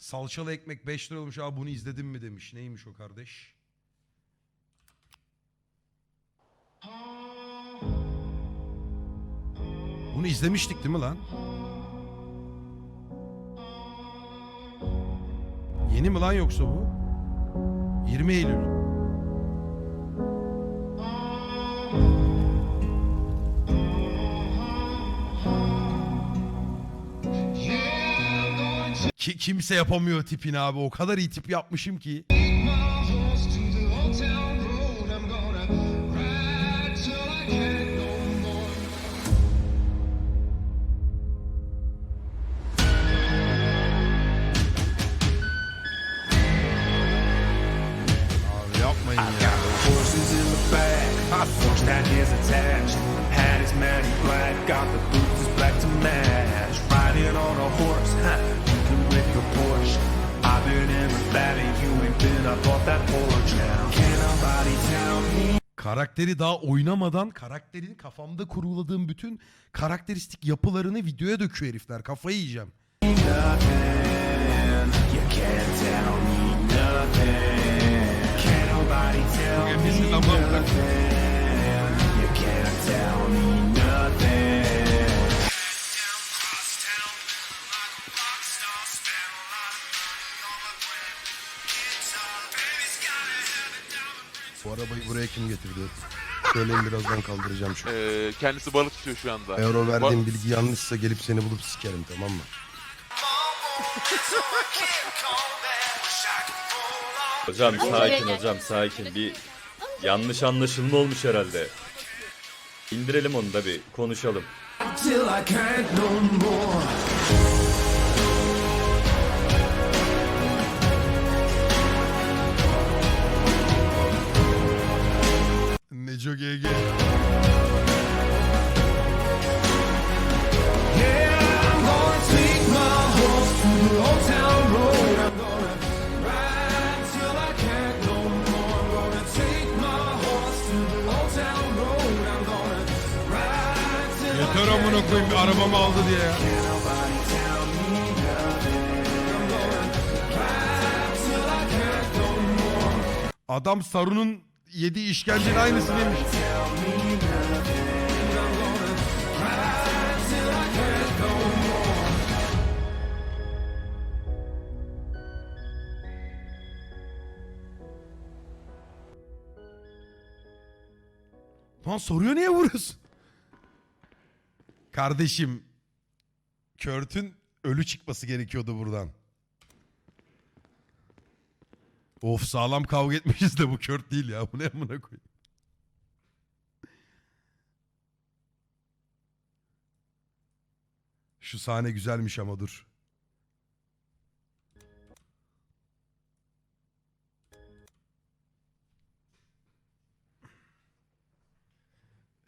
Salçalı ekmek 5 lira olmuş. Abi bunu izledin mi demiş. Neymiş o kardeş? Bunu izlemiştik değil mi lan? Yeni mi lan yoksa bu? 20 Eylül. Ki kimse yapamıyor tipini abi. O kadar iyi tip yapmışım ki. Abi yapmayın ya. Horses in the back, horse that is attached. Hat is matty black, got the boots black to match. Riding on a horse, Karakteri daha oynamadan karakterin kafamda kuruladığım bütün karakteristik yapılarını videoya döküyor herifler. Kafayı yiyeceğim. nothing. You can't tell me nothing. Bu arabayı buraya kim getirdi? Söyleyin birazdan kaldıracağım şu. Ee, kendisi balık tutuyor şu anda. Eğer o Ba- verdiğin bilgi yanlışsa gelip seni bulup sikerim tamam mı? Hocam sakin hocam sakin. Bir yanlış anlaşılma olmuş herhalde. İndirelim onu da bir konuşalım. Till I can't no more. Till I Yeter amına koyayım bir arabamı aldı diye ya. Adam Sarun'un yediği işkencenin aynısı demiş. Lan soruyor niye vuruyorsun? Kardeşim. Kört'ün ölü çıkması gerekiyordu buradan. Of sağlam kavga etmişiz de bu Kört değil ya. Bu ne amına koyayım. Şu sahne güzelmiş ama dur.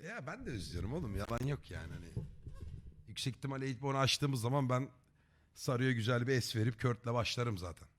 Ya ben de özlüyorum oğlum yalan yok yani hani. Yüksek ihtimalle 8 açtığımız zaman ben Sarı'ya güzel bir es verip Kört'le başlarım zaten.